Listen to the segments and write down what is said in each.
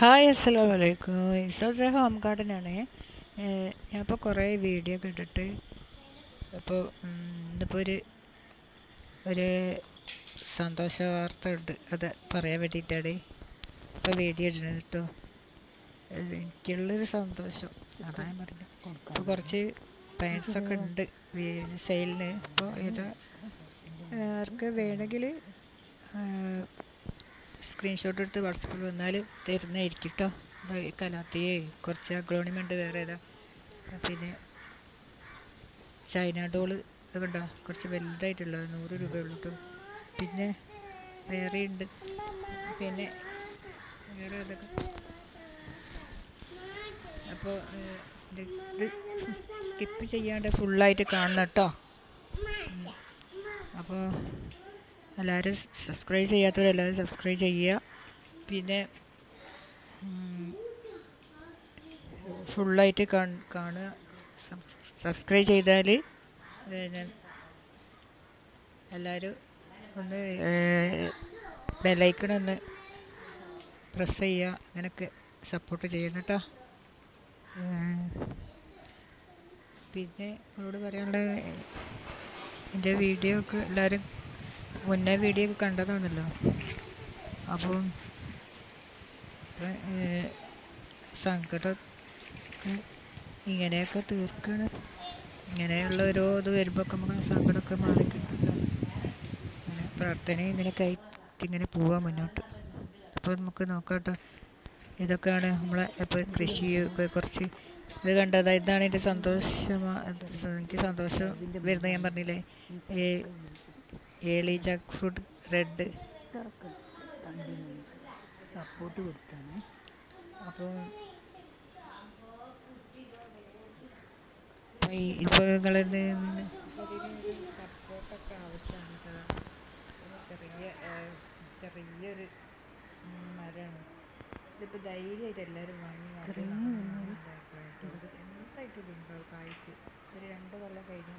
Hi അസ്സലാമു വലൈക്കും Izas home ഗാർഡനാണ്. ഞാൻ ഇപ്പോൾ കുറേ വീഡിയോ കണ്ടിട്ട് അപ്പോൾ ഇന്നിപ്പോൾ ഒരു ഒരു സന്തോഷ വാർത്ത ഉണ്ട്. അത് പറയാൻ വേണ്ടിയിട്ടാണ് ഇപ്പോൾ വീഡിയോ ഇടുന്നത് കേട്ടോ. എനിക്കുള്ളൊരു സന്തോഷം. അതാണ് പറഞ്ഞു. ഇപ്പോൾ കുറച്ച് പാൻസൊക്കെ ഉണ്ട് സെയിലിന് ഇപ്പോൾ ഏതാ ആർക്ക് വേണമെങ്കിൽ സ്ക്രീൻഷോട്ട് എടുത്ത് വാട്സപ്പിൽ വന്നാൽ തരുന്നതായിരിക്കും കേട്ടോ കലാത്തിയെ കുറച്ച് അഗ്ലോണിമുണ്ട് വേറെ ഏതാ. പിന്നെ ചൈന ഡോൾ ഇതുണ്ടോ കുറച്ച് വലുതായിട്ടുള്ളത് നൂറ് രൂപയുള്ളൂ കേട്ടോ പിന്നെ വേറെ ഉണ്ട്. പിന്നെ വേറെ ഏതൊക്കെ? അപ്പോൾ ഇത് സ്കിപ്പ് ചെയ്യാണ്ട് ഫുള്ളായിട്ട് കാണണം കേട്ടോ അപ്പോൾ എല്ലാവരും സബ്സ്ക്രൈബ് ചെയ്യാത്തവരെല്ലാവരും സബ്സ്ക്രൈബ് ചെയ്യുക. പിന്നെ ഫുള്ളായിട്ട് കാണുക. സബ്സ്ക്രൈബ് ചെയ്താൽ പിന്നെ എല്ലാവരും ഒന്ന് ബെലൈക്കൺ ഒന്ന് പ്രസ് ചെയ്യുക. അങ്ങനെയൊക്കെ സപ്പോർട്ട് ചെയ്യണം കേട്ടോ. പിന്നെ അവരോട് പറയാനുള്ള എന്റെ വീഡിയോ ഒക്കെ എല്ലാവരും മുന്നേ വീഡിയോ കണ്ടതാണല്ലോ. അപ്പം സങ്കടം ഇങ്ങനെയൊക്കെ തീർക്കാണ്. ഇങ്ങനെയുള്ള ഓരോ ഇത് വരുമ്പോൾ നമുക്ക് സങ്കടമൊക്കെ മാറി കിട്ടുന്നു അങ്ങനെ പ്രാർത്ഥന ഇങ്ങനെ കൈ ഇങ്ങനെ പോവാം മുന്നോട്ട്. അപ്പോൾ നമുക്ക് നോക്കാട്ടോ. ഇതൊക്കെയാണ് നമ്മളെ ഇപ്പോൾ കൃഷിയൊക്കെ കുറച്ച് ഇത് കണ്ടത്. ഇതാണ് എന്റെ സന്തോഷമാ എനിക്ക് സന്തോഷം വരുന്നത് ഞാൻ പറഞ്ഞില്ലേ? ഈ early jackfruit red. Support കൊടുത്താണ്. അപ്പോൾ ഇപ്പോൾ നിങ്ങളിൽ നിന്ന് സപ്പോർട്ടൊക്കെ ആവശ്യമാണ്. ചെറിയ ചെറിയൊരു മരമാണ് ഇതിപ്പോൾ ധൈര്യമായിട്ട് എല്ലാവരും വാങ്ങി എന്തായിട്ടുണ്ടാവും കായ്ക്ക്? ഒരു രണ്ട് കൊല്ലം കഴിഞ്ഞ്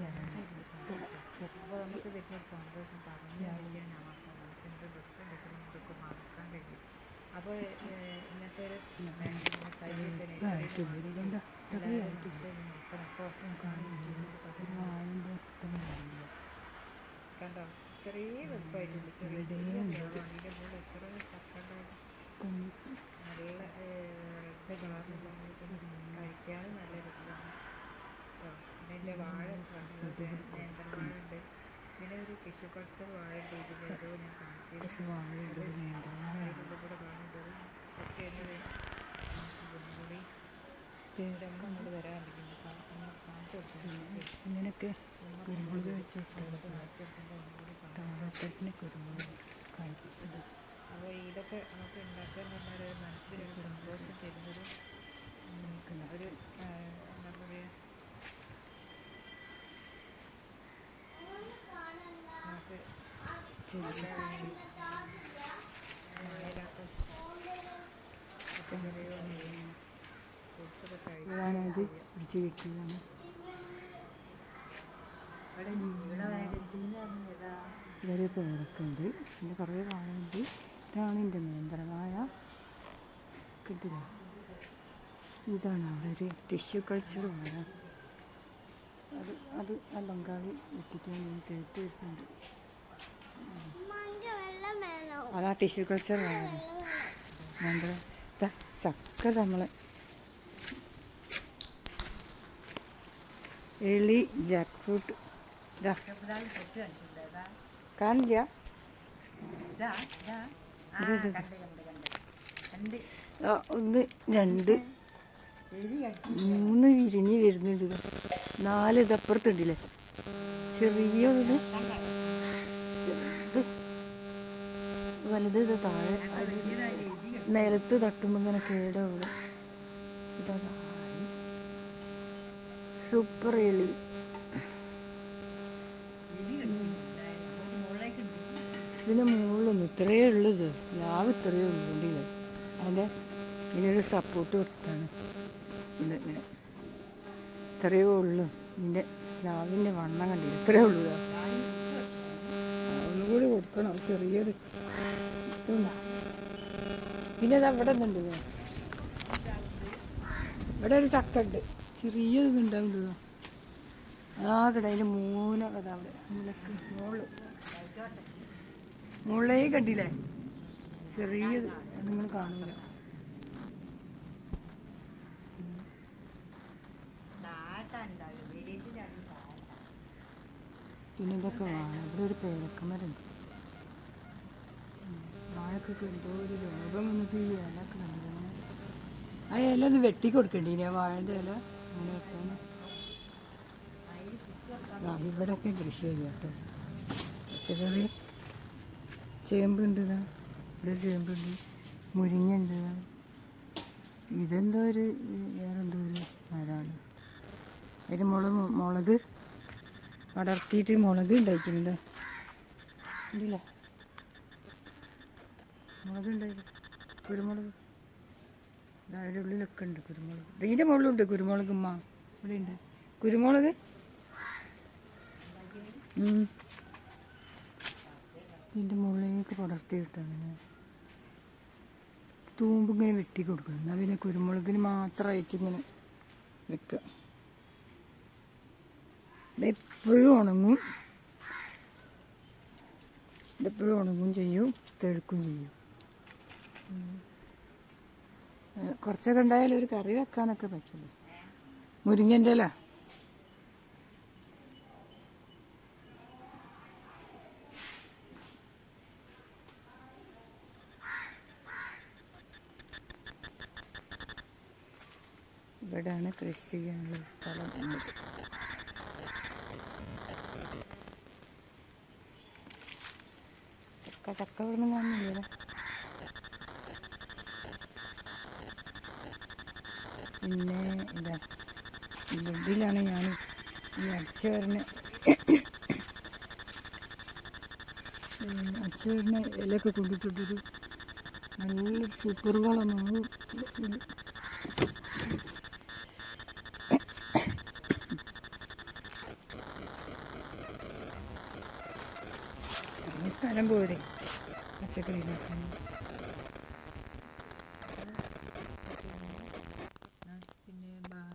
അപ്പോൾ നമുക്ക് വലിയൊരു സന്തോഷം പറഞ്ഞു അറിയാനാണ് അപ്പോൾ നമുക്ക് എന്ത് ദുഃഖം കിട്ടുന്ന ഇതൊക്കെ മറക്കാൻ കഴിയും. അപ്പോൾ ഇന്നത്തെ ഒരു കണ്ടോ? ഇത്രയും വെപ്പായിട്ടുണ്ട് ചെറിയ നല്ല റെഡ് കളറിൽ കഴിക്കാനും നല്ല വാഴ നേന്ത്രവാഴുണ്ട് പിന്നെ ഒരു ടിഷ്യൂ കൾച്ചർ വാഴ ഇതിന്റെ ഏതോ ഞാൻ കാണിച്ചു അതിന്റെ കൂടെ കാണുന്നത് ഒക്കെ ഒന്നുകൂടി അങ്ങോട്ട് വരാണ്ടിരിക്കുന്നു കാണിച്ചു കൊടുക്കുന്നു ഇങ്ങനെയൊക്കെ കുരുമുളക് വെച്ച് താഴത്തിന് കുരുമുളക് കഴിച്ചിട്ട് അപ്പോൾ ഇതൊക്കെ നമുക്ക് ഉണ്ടാക്കാൻ പറഞ്ഞാൽ മനസ്സിലൊരു സന്തോഷം തരുന്നൊരു ഒരു എന്താ പറയുക നമുക്ക് ചെറിയ കൃഷി ഞാനത് പിടിച്ച് വെക്കുകയാണ്. ഇതൊരു പേരക്കുണ്ട് പിന്നെ കുറേ വാഴയുണ്ട് ഇതാണ് എന്റെ നിരന്തരമായ കിട്ടില്ല ഇതാണ് അവിടെ ഒരു ടിഷ്യൂ കൾച്ചർ വാഴ അത് അത് ആ ബംഗാളി വെട്ടിക്കാൻ ഞാൻ തേർത്ത് വരുന്നുണ്ട്. അതാ ടിഷ്യൂ കൾച്ചർ ഭയങ്കര ചക്ക നമ്മൾ എളി ജാക്ക് ഫ്രൂട്ട് കാണില്ല. ഒന്ന് രണ്ട്. മൂന്ന് വിരിഞ്ഞ് വരുന്നുണ്ട്. നാല് ഇതപ്പുറത്തുണ്ടല്ലേ ചെറിയ ഇത് വലുത് ഇത് താഴെ. നിലത്ത് തട്ടുമ്പോൾ ഇങ്ങനെ കേടാവുക ഇതാ. സൂപ്പർ എലി. ഇതിന് മുകളിലൊന്നും ഇത്രയേ ഉള്ളത് ലാവ് ഇത്രയേ ഉള്ളൂ ഉള്ളിൽ അതിന്റെ ഇതിനൊരു സപ്പോർട്ട് കൊടുത്താണ്. ഇത് ഇങ്ങനെ. ഇത്രയേ ഉള്ളൂ. ഇതിന്റെ ലാവിന്റെ വണ്ണം കണ്ടില്ല? ഇത്രയേ ഉള്ളൂ ഒന്നുകൂടി കൊടുക്കണം. ചെറിയൊരു ഇതുണ്ട്. പിന്നെ അത് അവിടെ ഒന്നുണ്ട് ഇവിടെ ഒരു ചക്ക ഉണ്ട് ചെറിയതൊന്നും ഉണ്ടാവുന്നത് ആ കിടയിൽ മൂന കഥ അവിടെ. മൂലക്ക് മോൾ. മുളേ കണ്ടില്ലേ? ചെറിയത് നിങ്ങൾ കാണൂല. പിന്നെ ഇതൊക്കെ വേണം ഇവിടെ ഒരു പേരക്കമരുണ്ട് വാഴക്കൊക്കെ എന്തോ ഒരു രോഗം വന്നിട്ട് ഈ ഇലക്ക് കണ്ടില്ല ആ ഇല ഒന്ന് വെട്ടി കൊടുക്കണ്ടേ ഞാൻ വാഴന്റെ ഇല അങ്ങനെ ആ ഇവിടെയൊക്കെ കൃഷി ചെയ്യാം കേട്ടോ. പച്ചക്കറി ചേമ്പുണ്ട് ഇവിടെ ചേമ്പുണ്ട് മുരിങ്ങയുണ്ട് ഇതാ. ഇതെന്തോ ഒരു വേറെന്തോ ഒരു മരമാണ്. അതിന് മുളക് മുളക് പടർത്തിയിട്ട് മുളക് ഉണ്ടായിട്ടുണ്ട് ഉണ്ടല്ലേ മുളക് ഉണ്ടായിരുന്നു കുരുമുളക് അതിന്റെ ഉള്ളിലൊക്കെ ഉണ്ട് കുരുമുളക്. ഇതിന്റെ മുകളിലുണ്ട് കുരുമുളക് ഉമ്മ. ഇവിടെ ഉണ്ട് കുരുമുളക്. ഇതിന്റെ മുകളിലേക്ക് പടർത്തി കിട്ടാണ് തൂമ്പ് ഇങ്ങനെ വെട്ടി കൊടുക്കണം എന്നാൽ പിന്നെ കുരുമുളകിന് മാത്രമായിട്ട് ഇങ്ങനെ വെക്കുക. ഇതെപ്പോഴും ഉണങ്ങും. ഇതെപ്പോഴും ഉണങ്ങും ചെയ്യും. തെഴുക്കും ചെയ്യും. കുറച്ചൊക്കെ ഉണ്ടായാലും ഒരു കറി വെക്കാനൊക്കെ പറ്റുള്ളൂ. മുരിങ്ങന്റെ ഇല. ഇവിടെയാണ് കൃഷി ചെയ്യാനുള്ള സ്ഥലം. എന്നത് ചക്ക ചക്ക ഇവിടെ നിന്ന് കാണുന്നില്ല പിന്നെ എന്താ ബെഡിലാണ് ഞാൻ ഈ അച്ചുവരന് അച്ചുവരന് ഇലയൊക്കെ കൊണ്ടിട്ടിട്ടൊരു നല്ല സൂപ്പർ വളമാണ് സ്ഥലം പോരെ. പച്ചക്കറി ഉണ്ടാക്കാൻ